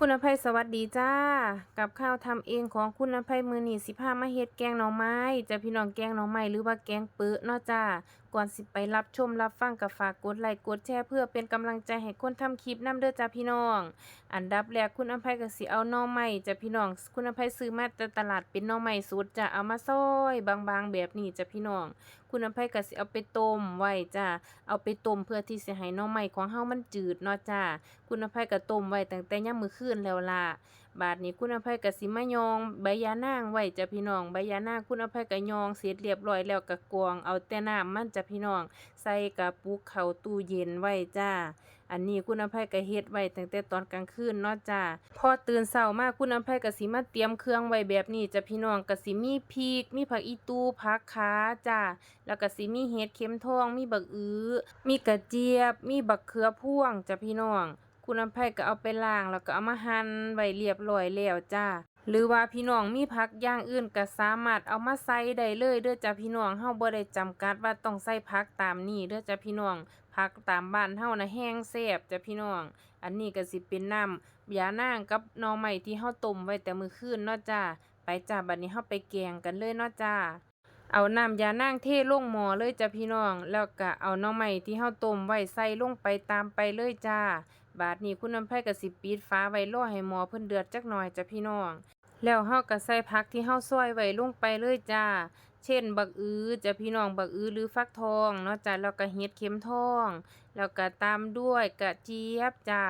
คุณอภัยสวัสดีจ้า กับข้าวทำเองของคุณอภัยมือหนีสิพามาเฮ็ดแกงหน่อไม้จะพี่น้องแกงหน่อไม้หรือว่าแกงเปื้อเนาะจ้า ก่อนสิไปรับชมรับฟังกับฝากกดไลค์กดแชร์เพื่อเป็นกำลังใจให้คนทำคลิปนํเด้อจ้าพี่น้อง อันดับแรกคุณอภัยก็สิเอาหน่อไม้จ้าพี่น้อง คุณอภัยซื้อมาแต่ตลาดเป็นหน่อไม้สดจ้าเอามาซอย บางๆแบบนี้จ้าพี่น้องคุณอภัยก็สิเอาไปต้มไว้จ้าเอาไปต้มเพื่อที่สิให้น้อไม้ของเฮามันจืดเนาะจ้าคุณอภัยก็ต้มไว้ตั้งแต่ย่ามมื้อคืนแล้วล่ะบาดนี้คุณอภัยก็สิมายองใบยานางไว้จ้ะพี่น้องใบยานางคุณอภัยก็ยองเสร็จเรียบร้อยแล้วก็กวงเอาแต่น้ำมันจ้ะพี่น้อง ใส่กระปุกเข้าตู้เย็นไว้จ้า อันนี้คุณอภัยก็เฮ็ดไว้ตั้งแต่ตอนกลางคืนเนาะจ้าพอตื่นเช้ามาคุณอภัยก็สิมาเตรียมเครื่องไว้แบบนี้จะพี่น้องก็สิมีพริก มีผักอีตูผักขาจ้าแล้วก็สิมีเห็ดเข็มทอง มีบักอื้อมีกระเจี๊ยบ มีบักเขือพ่วงจ้ะพี่น้อง คุณอภัยก็เอาไปล้างแล้วก็เอามาหั่นไว้เรียบร้อยแล้วจ้าหรือว่าพี่น้องมีผักอย่างอื่นก็สามารถเอามาใส่ได้เลยเด้อจ้ะพี่น้องเฮาบ่ได้จำกัดว่าต้องใส่ผักตามนี้เด้อจ้ะพี่น้อง ผักตามบ้านเฮานะแห้งแซ่บจ้ะพี่น้อง อันนี้ก็สิเป็นน้ำยานางกับหน่อไม้ที่เฮาต้มไว้แต่มื้อคืนเนาะจ้าไปจ้าบัดนี้เฮาไปแกงกันเลยเนาะจ้าเอาน้ำยานางเทลงหม้อเลยจ้ะพี่น้อง แล้วก็เอาหน่อไม้ที่เฮาต้มไว้ใส่ลงไปตามไปเลยจ้า บาดนี้คุณน้ำไผก็สิปิดฝาไว้รอให้หม้อเพิ่นเดือดจักหน่อยจ้ะพี่น้อง แล้วเฮาก็ใส่ผักที่เฮาซอยไว้ลงไปเลยจ้า เช่น บักอือจะพี่น้องบักอือหรือฟักทองเนาะจ้ะแล้วก็เห็ดเข็มทองแล้วก็ตามด้วยกระเจี๊ยบจ้า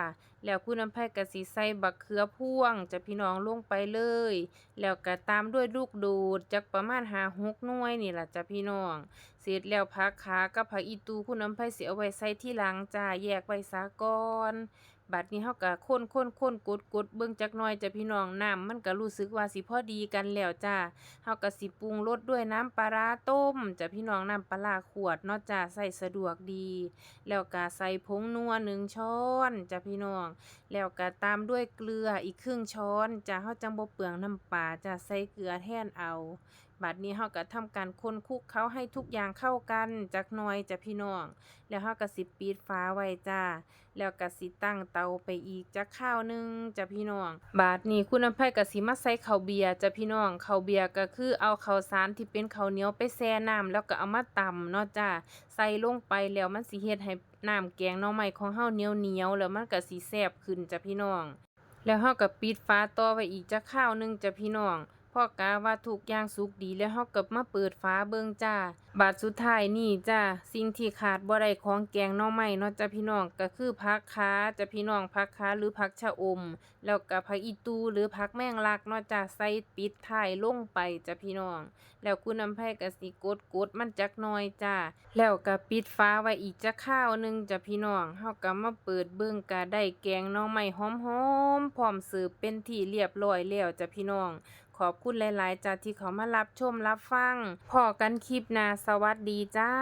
แล้วคุณน้ำไผก็สิใส่บักเขือพ่วงจะพี่น้องลงไปเลย แล้วก็ตามด้วยลูกโดดจักประมาณ5-6หน่วยนี่ล่ะจ้ะพี่น้อง เสร็จแล้วผักขากับผักอีตูคุณน้ำไผสิเอาไว้ใส่ที่หลังจ้าแยกไว้ซะก่อน บัดนี้เฮาก็คนคนคนกดกดเบิ่งจักหน่อยจ้ะพี่น้องน้ำมันก็รู้สึกว่าสิพอดีกันแล้วจ้าเฮาก็สิปรุงรสด้วยน้ำปลาร้าต้มจ้ะพี่น้องน้ำปลาราขวดเนาะจ้าใส่สะดวกดี แล้วก็ใส่ผงนัวหนึ่งช้อนจ้ะพี่น้อง แล้วก็ตามด้วยเกลืออีกครึ่งช้อนจ้ะเฮาจังบ่เปลืองน้ำปลาจ้ะใส่เกลือแทนเอา บัดนี้เฮาก็ทำการคนคุกเคล้าให้ทุกอย่างเข้ากันจักหน่อยจ้ะพี่น้อง แล้วเฮาก็สิปิดฝาไว้จ้า แล้วก็สิตั้งเตาไปอีกจักข้าวหนึงจ้ะพี่น้อง บาดนี้คุณน้ำไผก็สิมาใส่ข้าวเบียร์จ้ะพี่น้องข้าวเบียร์ก็คือเอาข้าวสารที่เป็นข้าวเหนียวไปแช่น้ำแล้วก็เอามาตำเนาะจ้าใส่ลงไปแล้วมันสิเฮ็ดให้น้ำแกงหน่อไม้ของเฮาเหนียวๆแล้วมันก็สิแซ่บขึ้นจ้ะพี่น้อง แล้วเฮาก็ปิดฝาต่อไว้อีกจักข้าวหนึงจ้ะพี่น้อง พอกะว่าทุกอย่างสุกดีแล้วเฮาก็มาเปิดฝาเบิ่งจ้า บาดสุดท้ายนี่จ้าสิ่งที่ขาดบ่ได้ของแกงหน่อไม้เนาะจ้ะพี่น้องก็คือผักขาจ้ะพี่น้องผักขาหรือผักชะอม แล้วก็ผักอีตูหรือผักแมงลักเนาะจ้ะใส่ปิดท้ายลงไปจ้ะพี่น้อง แล้วคุณน้ำไผก็สิกดกดมันจักหน่อยจ้าแล้วก็ปิดฝาไว้อีกจักข้าวหนึงจ้ะพี่น้องเฮาก็มาเปิดเบิ่งก็ได้แกงหน่อไม้หอมๆพร้อมเสิร์ฟเป็นที่เรียบร้อยแล้วจ้ะพี่น้อง ขอบคุณหลาย ๆจ้าที่เขามารับชมรับฟังพอกันคลิปหน้าสวัสดีจ้า